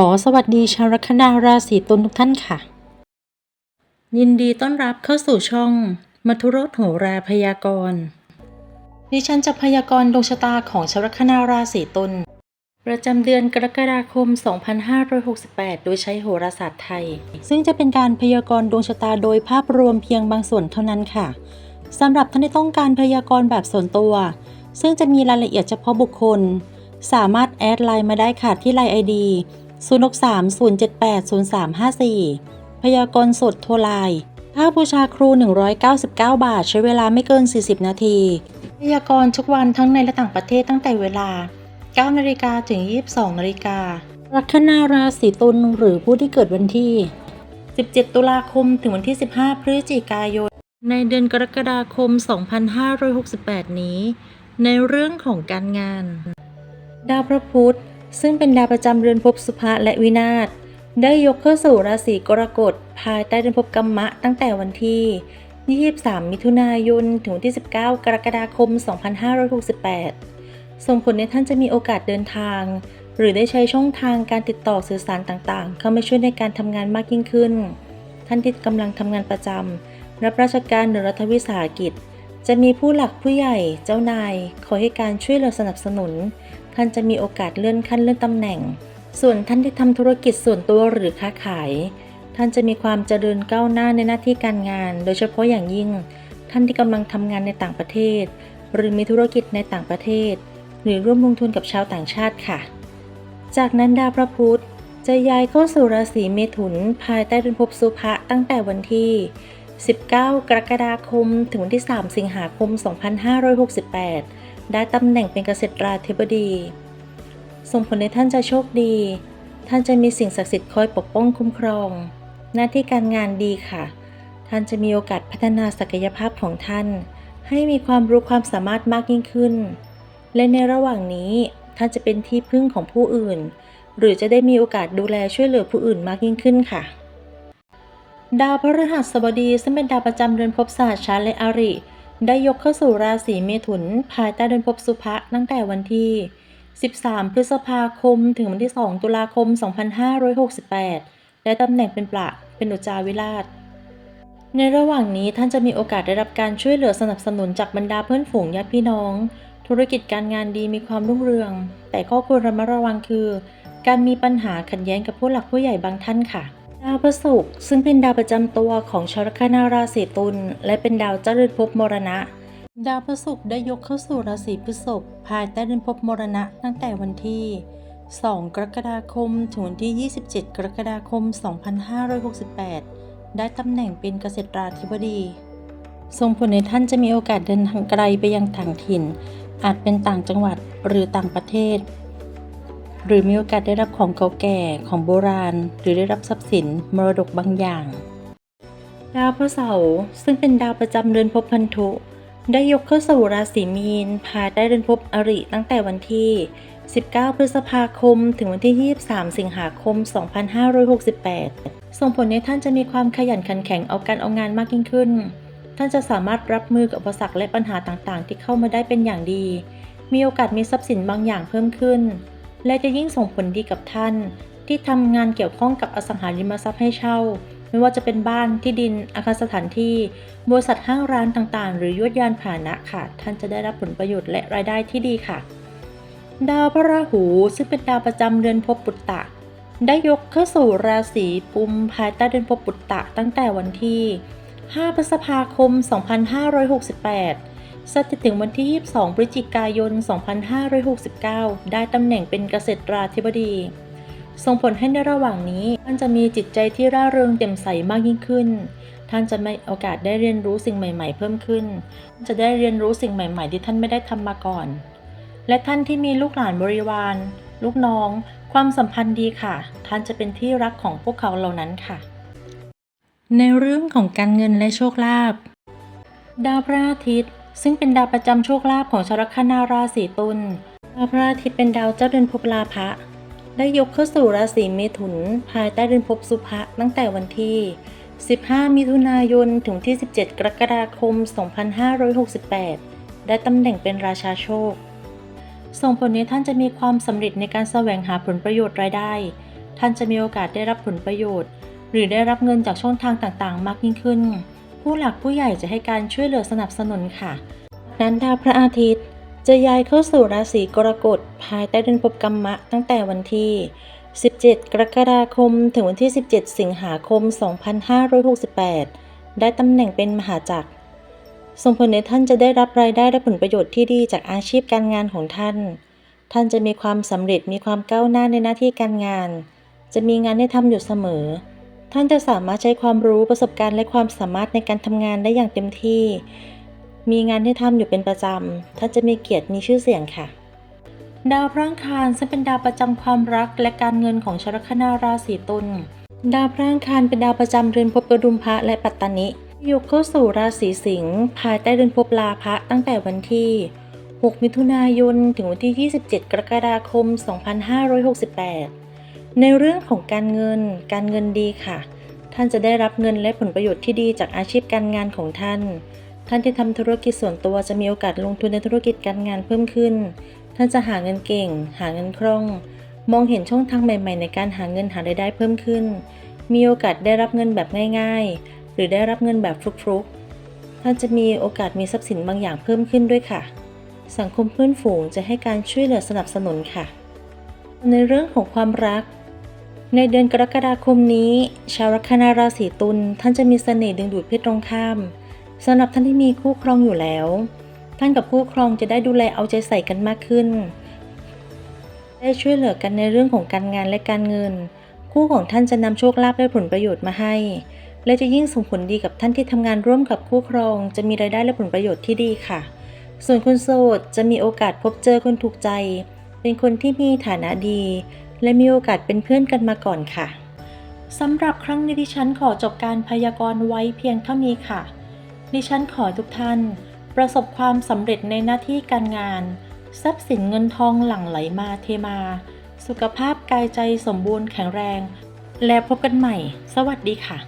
อสวัสดีชาวลัคนาราศีตุลทุกท่านค่ะ ยินดีต้อนรับเข้าสู่ช่องมัทุรสโหราพยากรณ์ดิฉันจะพยากรณ์ดวงชะตาของชาวลัคนาราศีตุลประจำเดือนกรกฎาคม 2568 โดยใช้โหราศาสตร์ไทย ซึ่งจะเป็นการพยากรณ์ดวงชะตาโดยภาพรวมเพียงบางส่วนเท่านั้นค่ะสำหรับท่านที่ต้องการพยากรณ์แบบส่วนตัว ซึ่งจะมีรายละเอียดเฉพาะบุคคล สามารถแอดไลน์มาได้ค่ะที่ไลน์ไอดี 0630780354 พยากรณ์สดโทรไลน์ค่าบูชาครู 199 บาท ใช้เวลาไม่เกิน 40 นาที พยากรณ์ทุกวันทั้งในและต่างประเทศตั้งแต่เวลา 9 นาฬิกาถึง 22 นาฬิกา ลัคนาราศีตุลหรือผู้ที่เกิดวันที่ 17 ตุลาคมถึงวันที่ 15 พฤศจิกายน ในเดือนกรกฎาคม 2568 นี้ ในเรื่องของการงาน ดาวพระพุธ ซึ่งเป็นดาวประจำเรือนภพสุภะและวินาศได้ยกเข้าสู่ราศีกรกฎภายใต้เดือนภพกัมมะตั้งแต่วันที่ 23 มิถุนายน ถึงวันที่ 19 กรกฎาคม 2568 ส่งผลในท่านจะมีโอกาสเดินทาง หรือได้ใช้ช่องทางการติดต่อสื่อสารต่างๆ เข้ามาช่วยในการทำงานมากยิ่งขึ้น ท่านที่กำลังทำงานประจำรับราชการหรือรัฐวิสาหกิจ จะมีผู้หลักผู้ใหญ่เจ้านายขอให้การช่วยเหลือสนับสนุน ท่านจะมีโอกาสเลื่อนขั้นเลื่อนตำแหน่ง ส่วนท่านที่ทำธุรกิจส่วนตัวหรือค้าขาย ท่านจะมีความเจริญก้าวหน้าในหน้าที่การงาน โดยเฉพาะอย่างยิ่ง ท่านที่กำลังทำงานในต่างประเทศ หรือมีธุรกิจในต่างประเทศ หรือร่วมลงทุนกับชาวต่างชาติค่ะ จากนั้นดาวพระพุธจะย้ายเข้าสู่ราศีเมถุนภายใต้ดือนภพสุภะตั้งแต่วันที่ 19 กรกฎาคม ถึงวันที่ 3 สิงหาคม 2568 ได้ตำแหน่งเป็นเกษตราธิบดี ส่งผลในท่านจะโชคดี ท่านจะมีสิ่งศักดิ์สิทธิ์คอยปกป้องคุ้มครอง หน้าที่การงานดีค่ะ ท่านจะมีโอกาสพัฒนาศักยภาพของท่าน ให้มีความรู้ความสามารถมากยิ่งขึ้น และในระหว่างนี้ท่านจะเป็นที่พึ่งของผู้อื่น หรือจะได้มีโอกาสดูแลช่วยเหลือผู้อื่นมากยิ่งขึ้นค่ะ ดาวพฤหัสบดีซึ่งเป็นดาวประจำเดือนภพศาสตร์ชาและอาริ ได้ยกเข้าสู่ราศีเมถุน ภายใต้เดือนภพสุภะตั้งแต่วันที่ 13 พฤษภาคม ถึงวันที่ 2 ตุลาคม 2568ได้ตำแหน่งเป็นประเป็นอุจาวิราช ในระหว่างนี้ท่านจะมีโอกาสได้รับการช่วยเหลือสนับสนุนจากบรรดาเพื่อนฝูงญาติพี่น้อง ธุรกิจการงานดีมีความรุ่งเรือง แต่ข้อควรระมัดระวังคือ การมีปัญหาขัดแย้งกับผู้หลักผู้ใหญ่บางท่านค่ะ ดาวพฤหัสซึ่งเป็นดาวประจำตัวของชาวลัคนาราศีตุลและเป็นดาวเจริญภพมรณะ ดาวพฤหัสได้ยกเข้าสู่ราศีพฤษภภายใต้เดือนภพมรณะตั้งแต่วันที่ 2 กรกฎาคมถึงวันที่ 27 กรกฎาคม 2568 ได้ตำแหน่งเป็นเกษตราธิบดีส่งผลในท่านจะมีโอกาสเดินทางไกลไปยังต่างถิ่น อาจเป็นต่างจังหวัดหรือต่างประเทศ หรือมีโอกาสได้รับของเก่าแก่ของโบราณ หรือได้รับทรัพย์สินมรดกบางอย่าง ดาวพระเสาร์ซึ่งเป็นดาวประจำเรือนภพพันธุ ได้ยกเข้าสู่ราศีมีนภายใต้เรือนภพอริตั้งแต่วันที่ 19 พฤษภาคม ถึงวันที่ 23 สิงหาคม 2568 ส่งผลให้ท่านจะมีความขยันขันแข็งเอาการเอางานมากยิ่งขึ้น ท่านจะสามารถรับมือกับอุปสรรคและปัญหาต่างๆ ที่เข้ามาได้เป็นอย่างดี มีโอกาสมีทรัพย์สินบางอย่างเพิ่มขึ้น และจะยิ่งส่งผลดีกับท่าน ที่ทำงานเกี่ยวข้องกับอสังหาริมทรัพย์ให้เช่า ไม่ว่าจะเป็นบ้านที่ดินอาคารสถานที่ บริษัทห้างร้านต่างๆ หรือยวดยานพาหนะค่ะ ท่านจะได้รับผลประโยชน์และรายได้ที่ดีค่ะ ดาวพระราหูซึ่งเป็นดาวประจำเดือนภพปุตตะ ได้ยกเข้าสู่ราศีกุมภายใต้เดือนภพปุตตะตั้งแต่วันที่ 5 พฤษภาคม 2568 สถิตถึงวันที่ 22 พฤศจิกายน 2569 ได้ตำแหน่งเป็นเกษตราธิบดี ส่งผลให้ในระหว่างนี้ ท่านจะมีจิตใจที่ร่าเริงแจ่มใสมากยิ่งขึ้น ท่านจะมีโอกาสได้เรียนรู้สิ่งใหม่ ๆ เพิ่มขึ้น จะได้เรียนรู้สิ่งใหม่ๆ ที่ท่านไม่ได้ทำมาก่อน และท่านที่มีลูกหลานบริวาร ลูกน้อง ความสัมพันธ์ดีค่ะ ท่านจะเป็นที่รักของพวกเขาเหล่านั้นค่ะ ในเรื่องของการเงินและโชคลาภ ดาวพระอาทิตย์ ซึ่งเป็นดาวประจำโชคลาภของชาวลัคนาราศีตุลดาวพระอาทิตย์เป็นดาวเจ้าเดือนภพลาภะได้ยกเข้าสู่ราศีเมถุน ภายใต้เดือนภพสุภะตั้งแต่วันที่ 15 มิถุนายนถึงที่ 17 กรกฎาคม 2568 ได้ตำแหน่งเป็นราชาโชค ส่งผลนี้ท่านจะมีความสำเร็จในการแสวงหาผลประโยชน์รายได้ ท่านจะมีโอกาสได้รับผลประโยชน์ หรือได้รับเงินจากช่องทางต่างๆ มากยิ่งขึ้น ผู้หลักผู้ใหญ่จะให้การช่วยเหลือสนับสนุนค่ะนั้นดาวพระอาทิตย์จะย้ายเข้าสู่ราศีกรกฎภายใต้เดือนภพกรรมะตั้งแต่วันที่ 17 กรกฎาคม ถึงวันที่ 17 สิงหาคม 2568 ได้ตำแหน่งเป็นมหาจักรส่งผลให้ท่านจะได้รับรายได้และผลประโยชน์ที่ดีจากอาชีพการงานของท่าน ท่านจะมีความสำเร็จมีความก้าวหน้าในหน้าที่การงาน จะมีงานให้ทำอยู่เสมอ ท่านจะสามารถใช้ความรู้ประสบการณ์และความสามารถในการทำงานได้อย่างเต็มที่ มีงานให้ทำอยู่เป็นประจำ ท่านจะมีเกียรติมีชื่อเสียงค่ะ ดาวพระอังคารซึ่งเป็นดาวประจำความรักและการเงินของชาวลัคนาราศีตุล ดาวพระอังคารเป็นดาวประจำเรือนภพกระดุมพระและปัตตานิยกเข้าสู่ราศีสิงห์ภายใต้เดือนภพลาภะตั้งแต่วันที่ 6 มิถุนายน ถึงวันที่ 27 กรกฎาคม 2568 ในเรื่องของการเงิน การเงินดีค่ะ ท่านจะได้รับเงินและผลประโยชน์ที่ดีจากอาชีพการงานของท่าน ท่านที่ทำธุรกิจส่วนตัวจะมีโอกาสลงทุนในธุรกิจการงานเพิ่มขึ้น ท่านจะหาเงินเก่ง หาเงินคล่อง มองเห็นช่องทางใหม่ ๆ ในการหาเงินหารายได้เพิ่มขึ้น มีโอกาสได้รับเงินแบบง่าย ๆ หรือได้รับเงินแบบฟลุกๆ ท่านจะมีโอกาสมีทรัพย์สินบางอย่างเพิ่มขึ้นด้วยค่ะ สังคมเพื่อนฝูงจะให้การช่วยเหลือสนับสนุนค่ะ ในเรื่องของความรัก ในเดือนกรกฎาคมนี้ ชาวลัคนาราศีตุลท่านจะมีเสน่ห์ดึงดูดเพศตรงข้ามสำหรับท่านที่มีคู่ครองอยู่แล้ว ท่านกับคู่ครองจะได้ดูแลเอาใจใส่กันมากขึ้น ได้ช่วยเหลือกันในเรื่องของการงานและการเงิน คู่ของท่านจะนำโชคลาภและผลประโยชน์มาให้ และจะยิ่งส่งผลดีกับท่านที่ทำงานร่วมกับคู่ครอง จะมีรายได้และผลประโยชน์ที่ดีค่ะ ส่วนคนโสดจะมีโอกาสพบเจอคนถูกใจ เป็นคนที่มีฐานะดี และมีโอกาสเป็นเพื่อนกันมาก่อนค่ะสำหรับครั้งนี้ดิฉันขอจบการพยากรณ์ไว้เพียงเท่านี้ค่ะ ดิฉันขอทุกท่าน ประสบความสำเร็จในหน้าที่การงาน ทรัพย์สินเงินทองหลั่งไหลมาเทมา สุขภาพกายใจสมบูรณ์แข็งแรง และพบกันใหม่ สวัสดีค่ะ